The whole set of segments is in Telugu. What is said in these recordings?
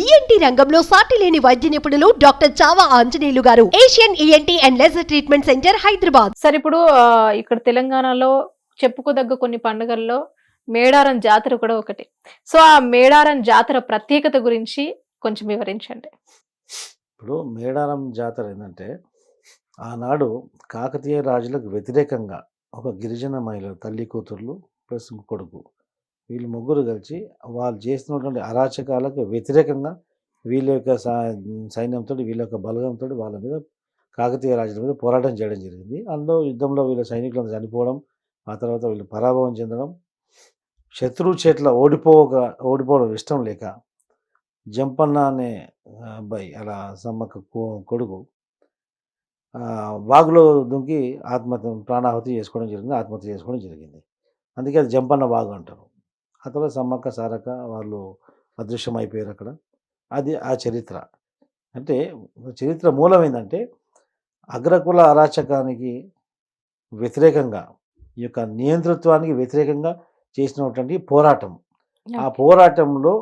ఈఎన్టీ రంగంలో సాటి లేని వైద్య నిపుణులు doctor Chava Anjaneyulu garu. Asian ENT and laser treatment centre Hyderabad సరే ఇప్పుడు ఇక్కడ తెలంగాణలో చెప్పుకోదగ్గ కొన్ని పండుగల్లో మేడారం జాతర కూడా ఒకటి. సో ఆ మేడారం జాతర ప్రత్యేకత గురించి కొంచెం వివరించండి. ఇప్పుడు మేడారం జాతర ఏంటంటే ఆనాడు కాకతీయ రాజులకు వ్యతిరేకంగా ఒక గిరిజన మహిళ తల్లి కూతుర్లు ప్లస్ కొడుకు వీళ్ళు ముగ్గురు కలిసి వాళ్ళు చేస్తున్నటువంటి అరాచకాలకు వ్యతిరేకంగా వీళ్ళ యొక్క సైన్యంతో వీళ్ళ యొక్క బలగంతో వాళ్ళ మీద కాకతీయ రాజుల మీద పోరాటం చేయడం జరిగింది. అందులో యుద్ధంలో వీళ్ళ సైనికులను చనిపోవడం ఆ తర్వాత వీళ్ళు పరాభవం చెందడం శత్రువు చేట్ల ఓడిపోక ఓడిపోవడం ఇష్టం లేక జంపన్న అనే అబ్బాయి అలా సమ్మక్క కొడుకు వాగులో దుంకి ఆత్మహత్య ప్రాణాహుతి చేసుకోవడం జరిగింది ఆత్మహత్య చేసుకోవడం జరిగింది. అందుకే అది జంపన్న వాగు అంటారు. తర్వాత సమ్మక్క సారక్క వాళ్ళు అదృశ్యం అయిపోయారు అక్కడ. అది ఆ చరిత్ర. అంటే చరిత్ర మూలం ఏంటంటే అగ్రకుల అరాచకానికి వ్యతిరేకంగా ఈ యొక్క నియంతృత్వానికి వ్యతిరేకంగా చేసినటువంటి పోరాటం. ఆ పోరాటంలో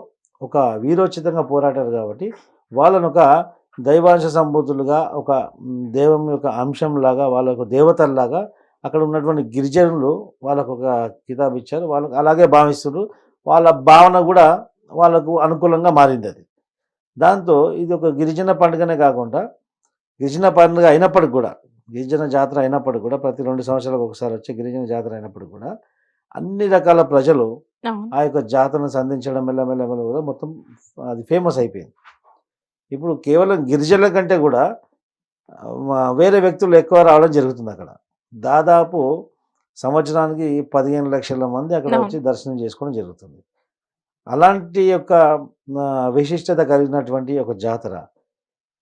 ఒక వీరోచితంగా పోరాటారు కాబట్టి వాళ్ళను ఒక దైవాంశ సంబూతులుగా ఒక దైవం యొక్క అంశంలాగా వాళ్ళ ఒక దేవతల్లాగా అక్కడ ఉన్నటువంటి గిరిజనులు వాళ్ళకు ఒక కితాబ్ ఇచ్చారు. వాళ్ళకు అలాగే భావిస్తున్నారు. వాళ్ళ భావన కూడా వాళ్ళకు అనుకూలంగా మారింది అది. దాంతో ఇది ఒక గిరిజన పండుగనే కాకుండా గిరిజన పండుగ అయినప్పటికి కూడా గిరిజన జాతర అయినప్పటికి కూడా ప్రతి రెండు సంవత్సరాలకు ఒకసారి వచ్చే గిరిజన జాతర అయినప్పటికి కూడా అన్ని రకాల ప్రజలు ఆ యొక్క జాతరను సంధించడం మెల్లమెల్ల మెల్ల కూడా మొత్తం అది ఫేమస్ అయిపోయింది. ఇప్పుడు కేవలం గిరిజనుల కంటే కూడా వేరే వ్యక్తులు ఎక్కువ రావడం జరుగుతుంది అక్కడ. దాదాపు సంవత్సరానికి పదిహేను లక్షల మంది అక్కడ. వచ్చి దర్శనం చేసుకోవడం జరుగుతుంది. అలాంటి యొక్క విశిష్టత కలిగినటువంటి ఒక జాతర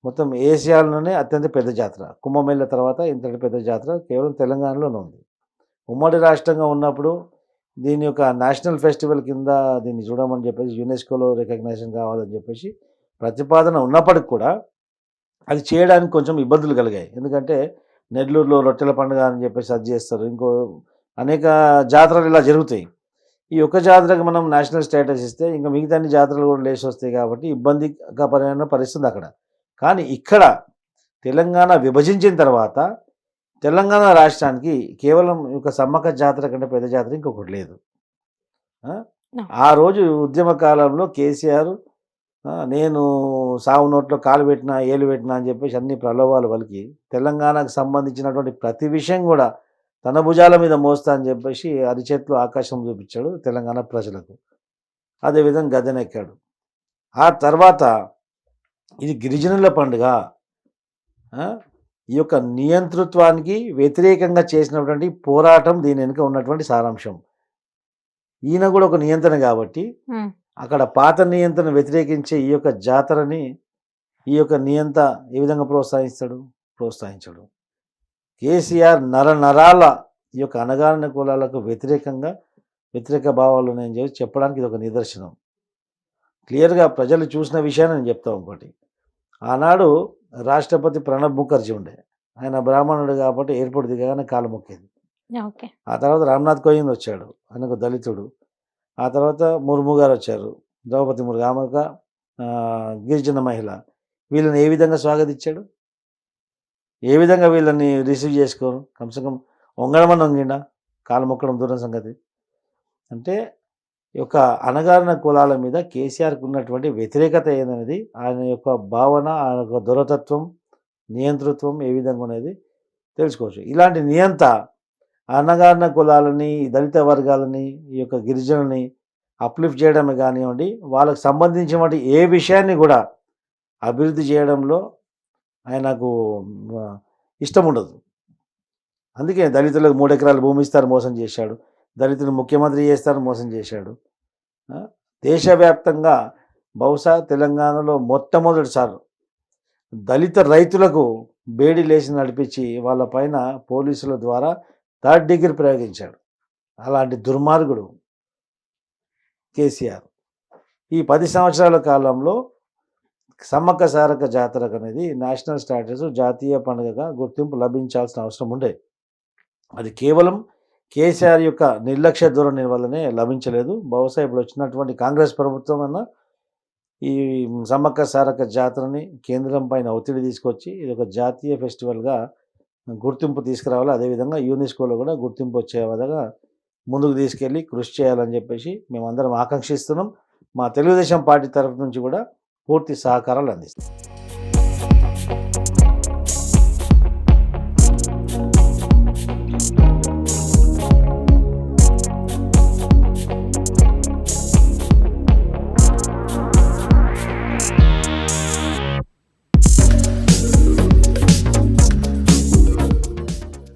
మొత్తం ఏషియాలోనే అత్యంత పెద్ద జాతర. కుంభమేళ తర్వాత ఇంతటి పెద్ద జాతర కేవలం తెలంగాణలోనే ఉంది. ఉమ్మడి రాష్ట్రంగా ఉన్నప్పుడు దీని యొక్క నేషనల్ ఫెస్టివల్ కింద దీన్ని చూడమని చెప్పేసి యునెస్కోలో రికగ్నైజేషన్ కావాలని చెప్పేసి ప్రతిపాదన ఉన్నప్పటికి కూడా అది చేయడానికి కొంచెం ఇబ్బందులు కలిగాయి. ఎందుకంటే నెల్లూరులో రొట్టెల పండుగ అని చెప్పేసి అది చేస్తారు. ఇంకో అనేక జాతరలు ఇలా జరుగుతాయి. ఈ ఒక్క జాతరకు మనం నేషనల్ స్టేటస్ ఇస్తే ఇంకా మిగతా అన్ని జాతరలు కూడా లేచి వస్తాయి కాబట్టి ఇబ్బందికరమైన పరిస్థితి అక్కడ. కానీ ఇక్కడ తెలంగాణ విభజించిన తర్వాత తెలంగాణ రాష్ట్రానికి కేవలం ఒక సమ్మక్క జాతర కంటే పెద్ద జాతర ఇంకొకటి లేదు. ఆ? రోజు ఉద్యమ కాలంలో కేసీఆర్ నేను సాగు నోట్లో కాలు పెట్టినా ఏలు పెట్టినా అని చెప్పేసి అన్ని ప్రలోభాలు పలికి తెలంగాణకు సంబంధించినటువంటి ప్రతి విషయం కూడా తన భుజాల మీద మోస్తా అని చెప్పేసి అరిచేతిలో ఆకాశం చూపించాడు తెలంగాణ ప్రజలకు. అదేవిధంగా గద్దెనెక్కాడు. ఆ తర్వాత ఇది గిరిజనుల పండుగ. ఈ యొక్క నియంతృత్వానికి వ్యతిరేకంగా చేసినటువంటి పోరాటం దీని వెనుక ఉన్నటువంటి సారాంశం. ఈయన కూడా ఒక నియంత్రణ కాబట్టి అక్కడ పాత నియంత్రణ వ్యతిరేకించే ఈ యొక్క జాతరని ఈ యొక్క నియంత ఏ విధంగా ప్రోత్సహిస్తాడు? ప్రోత్సహించడు. కేసీఆర్ నర నరాల ఈ యొక్క అనగారిన కులాలకు వ్యతిరేకంగా వ్యతిరేక భావాలు ఉన్నాయని చెప్పి చెప్పడానికి ఇది ఒక నిదర్శనం. క్లియర్గా ప్రజలు చూసిన విషయాన్ని నేను చెప్తా ఇంకోటి. ఆనాడు రాష్ట్రపతి ప్రణబ్ ముఖర్జీ ఉండే. ఆయన బ్రాహ్మణుడు కాబట్టి ఎయిర్పోర్ట్ దిగగానే కాలు మొక్కేది. ఆ తర్వాత రామ్నాథ్ కోవింద్ వచ్చాడు. ఆయనకు దళితుడు. ఆ తర్వాత ముర్ము గారు వచ్చారు ద్రౌపది ముర్ము ఆమె ఒక గిరిజన మహిళ. వీళ్ళని ఏ విధంగా స్వాగతించాడు ఏ విధంగా వీళ్ళని రిసీవ్ చేసుకోరు? కమ్సే కమ్ వంగడమని వంగిండా కాలు మొక్కడం దూరం సంగతి. అంటే యొక్క అనగారిన కులాల మీద కేసీఆర్కి ఉన్నటువంటి వ్యతిరేకత ఏందనేది ఆయన యొక్క భావన ఆయన యొక్క దురతత్వం నియంతృత్వం ఏ విధంగా అనేది తెలుసుకోవచ్చు. ఇలాంటి నియంత అన్నగారిన కులాలని దళిత వర్గాలని ఈ యొక్క గిరిజనుని అప్లిఫ్ట్ చేయడమే కానివ్వండి వాళ్ళకు సంబంధించినటువంటి ఏ విషయాన్ని కూడా అభివృద్ధి చేయడంలో ఆయనకు ఇష్టం ఉండదు. అందుకే దళితులకు మూడు ఎకరాలు భూమి ఇస్తారు మోసం చేశాడు. దళితులు ముఖ్యమంత్రి చేస్తారు మోసం చేశాడు. దేశవ్యాప్తంగా బహుశా తెలంగాణలో మొట్టమొదటిసారి దళిత రైతులకు బేడి లేచి నడిపించి వాళ్ళ పైన పోలీసుల ద్వారా థర్డ్ డిగ్రీ ప్రయోగించాడు. అలాంటి దుర్మార్గుడు కేసీఆర్. ఈ పది సంవత్సరాల కాలంలో సమ్మక్క సారక జాతరకు అనేది నేషనల్ స్టాటస్ జాతీయ పండుగగా గుర్తింపు లభించాల్సిన అవసరం ఉండే. అది కేవలం కేసీఆర్ యొక్క నిర్లక్ష్య ధోరణి వల్లనే లభించలేదు. బహుశా ఇప్పుడు వచ్చినటువంటి కాంగ్రెస్ ప్రభుత్వం అన్న ఈ సమ్మక్క సారక జాతరని కేంద్రం పైన ఒత్తిడి తీసుకొచ్చి ఇది ఒక జాతీయ ఫెస్టివల్గా గుర్తింపు తీసుకురావాలి. అదేవిధంగా యూనెస్కోలో కూడా గుర్తింపు వచ్చే విధంగా ముందుకు తీసుకెళ్ళి కృషి చేయాలని చెప్పేసి మేమందరం ఆకాంక్షిస్తున్నాం. మా తెలుగుదేశం పార్టీ తరఫు నుంచి కూడా పూర్తి సహకారాలు అందిస్తాం.